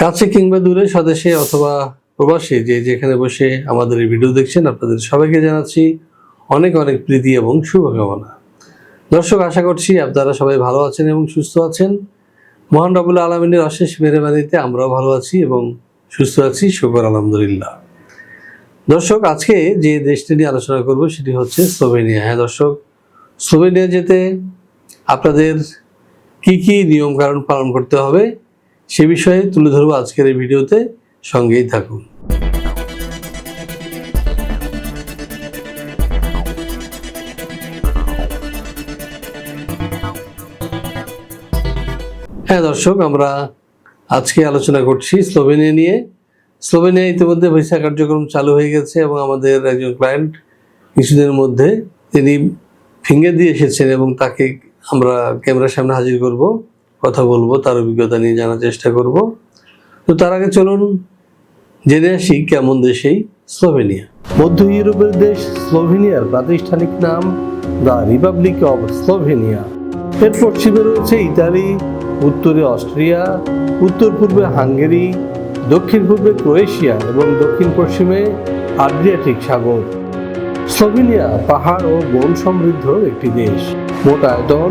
কাছে কিংবা দূরে স্বদেশে অথবা প্রবাসে যে যেখানে বসে আমাদের এই ভিডিও দেখছেন, আপনাদের সবাইকে জানাচ্ছি অনেক অনেক প্রীতি এবং শুভকামনা। দর্শক, আশা করছি আপনারা সবাই ভালো আছেন এবং সুস্থ আছেন। মহান রবুল আলমিনের অশেষ মেহরবানিতে আমরাও ভালো আছি এবং সুস্থ আছি, শুকর, আলহামদুলিল্লাহ। দর্শক, আজকে যে দেশটি নিয়ে আলোচনা করব সেটি হচ্ছে স্লোভেনিয়া। হ্যাঁ দর্শক, স্লোভেনিয়া যেতে আপনাদের কি কি নিয়ম কারণ পালন করতে হবে সে বিষয়ে তুলে ধরবো আজকের এই ভিডিওতে। সঙ্গেই থাকুন। হ্যাঁ দর্শক, আমরা আজকে আলোচনা করছি স্লোভেনিয়া নিয়ে। স্লোভেনিয়া ইতিমধ্যে ভিসা কার্যক্রম চালু হয়ে গেছে এবং আমাদের একজন ক্লায়েন্ট কিছুদিনের মধ্যে তিনি ফিঙ্গার দিয়ে এসেছেন এবং তাকে আমরা ক্যামেরার সামনে হাজির করব। কথা বলব, তার অভিজ্ঞতা নিয়ে জানার চেষ্টা করব। তো তার আগে চলুন জেনে আসি কেমন দেশেই স্লোভেনিয়া। মধ্য ইউরোপের দেশ স্লোভেনিয়ার প্রাতিষ্ঠানিক নাম দ্য রিপাবলিক অব স্লোভেনিয়া। এর পশ্চিমে রয়েছে ইতালি, উত্তরে অস্ট্রিয়া, উত্তর পূর্বে হাঙ্গেরি, দক্ষিণ পূর্বে ক্রোয়েশিয়া এবং দক্ষিণ পশ্চিমে আড্রিয়াটিক সাগর। স্লোভেনিয়া পাহাড় ও বন সমৃদ্ধ একটি দেশ। মোট আয়তন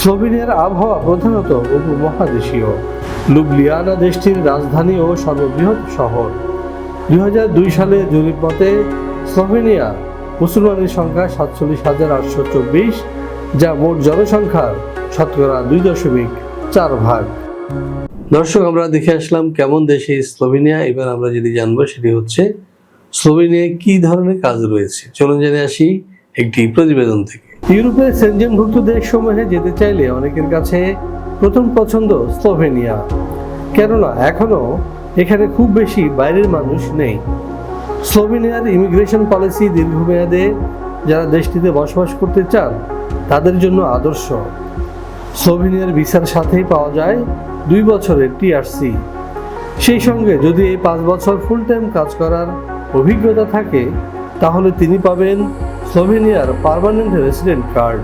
স্লোভেনিয়ার আবহাওয়া প্রধানত উপমহাদেশীয়। লুবলিয়ানা দেশটির রাজধানী ও সর্ববৃহৎ শহর। দু হাজার দুই সালে জরিপ মতে, স্লোভেনিয়া মুসলমানের সংখ্যা সাতচল্লিশ হাজার আটশো চব্বিশ, যা মোট জনসংখ্যার শতকরা দুই দশমিক চার ভাগ। দর্শক, আমরা দেখে আসলাম কেমন দেশে স্লোভেনিয়া। এবার আমরা যদি জানব সেটি হচ্ছে, স্লোভেনিয়ায় কি ধরনের কাজ রয়েছে? চলুন জেনে আসি একটি প্রতিবেদন থেকে। ইউরোপের সেনজেনভুক্ত দেশসমূহে যেতে চাইলে অনেকের কাছে প্রথম পছন্দ স্লোভেনিয়া। কেননা এখনও এখানে খুব বেশি বাইরের মানুষ নেই। স্লোভেনিয়ার ইমিগ্রেশন পলিসি দীর্ঘমেয়াদে যারা দেশটিতে বসবাস করতে চান, তাদের জন্য আদর্শ। স্লোভেনিয়ার ভিসার সাথেই পাওয়া যায় দুই বছরের টিআরসি সেই সঙ্গে যদি এই পাঁচ বছর ফুল টাইম কাজ করার অভিজ্ঞতা থাকে, তাহলে তিনি পাবেন স্লোভেনিয়ার পারমানেন্ট রেসিডেন্ট কার্ড।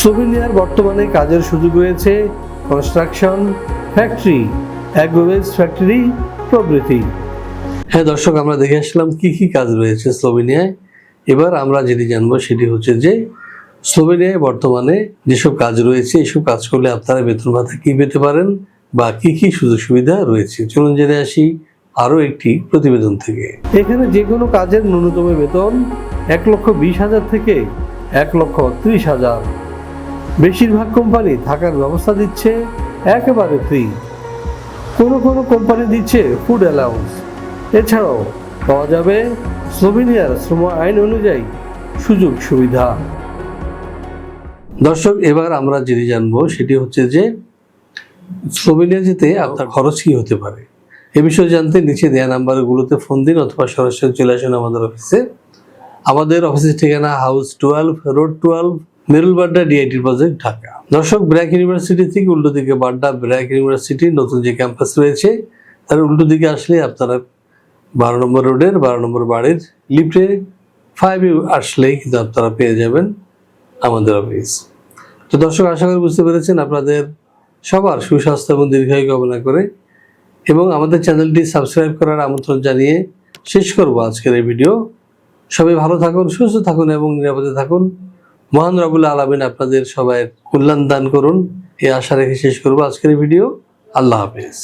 স্লোভেনিয়ার বর্তমানে কাজের সুযোগ রয়েছে কনস্ট্রাকশন ফ্যাক্টরি অ্যাগ্রোভেজ ফ্যাক্টরি, প্রভৃতি। হ্যাঁ দর্শক, আমরা দেখে আসলাম কি কি কাজ রয়েছে স্লোভেনিয়ায় এবার আমরা যেটি জানব সেটি হচ্ছে যে স্লোভেনিয়ায় বর্তমানে যেসব কাজ রয়েছে, এসব কাজ করলে আপনারা বেতন ভাতা কী পেতে পারেন বা কি কি সুযোগ সুবিধা রয়েছে? চলুন জেনে আসি। আরও একটি প্রতিবেদন থেকে। এখানে যে কোনো কাজের ন্যূনতম বেতন এক লক্ষ বিশ হাজার থেকে এক লক্ষ ত্রিশ হাজার। বেশিরভাগ কোম্পানি থাকার ব্যবস্থা দিচ্ছে একেবারে ফ্রি কোনো কোনো কোম্পানি দিচ্ছে ফুড অ্যালাউন্স এছাড়াও পাওয়া যাবে স্লোভেনিয়ার শ্রম আইন অনুযায়ী সুযোগ সুবিধা। দর্শক এবার আমরা যেটি জানব সেটি হচ্ছে যে স্লোভেনিয়া যেতে আপনার খরচ কি হতে পারে? এ বিষয়ে জানতে নিচে দেয়া নাম্বারগুলোতে ফোন দিন অথবা সরাসরি চলে আসুন আমাদের অফিসে। আমাদের অফিসের ঠিকানা house twelve, road twelve Merul Badda DIT project, Dhaka. দর্শক, ব্র্যাক ইউনিভার্সিটি থেকে উল্টো দিকে বাড্ডা, ব্র্যাক ইউনিভার্সিটির নতুন যে ক্যাম্পাস রয়েছে, তার উল্টো দিকে আসলে আপনারা বারো নম্বর রোডের, বারো নম্বর বাড়ির লিফটে ফাইভ আসলেই কিন্তু আপনারা পেয়ে যাবেন আমাদের অফিস। তো দর্শক, আশা করি বুঝতে পেরেছেন, আপনাদের সবার সুস্বাস্থ্য এবং দীর্ঘায়ু কামনা করে এবং আমাদের চ্যানেলটি সাবস্ক্রাইব করার আমন্ত্রণ জানিয়ে শেষ করব আজকের এই ভিডিও। সবাই ভালো থাকুন, সুস্থ থাকুন এবং নিরাপদে থাকুন। মহান রবুল্লা আলমিন আপনাদের সবাই কল্যাণ দান করুন। এই আশা রেখে শেষ করব আজকের ভিডিও। আল্লাহ হাফিজ।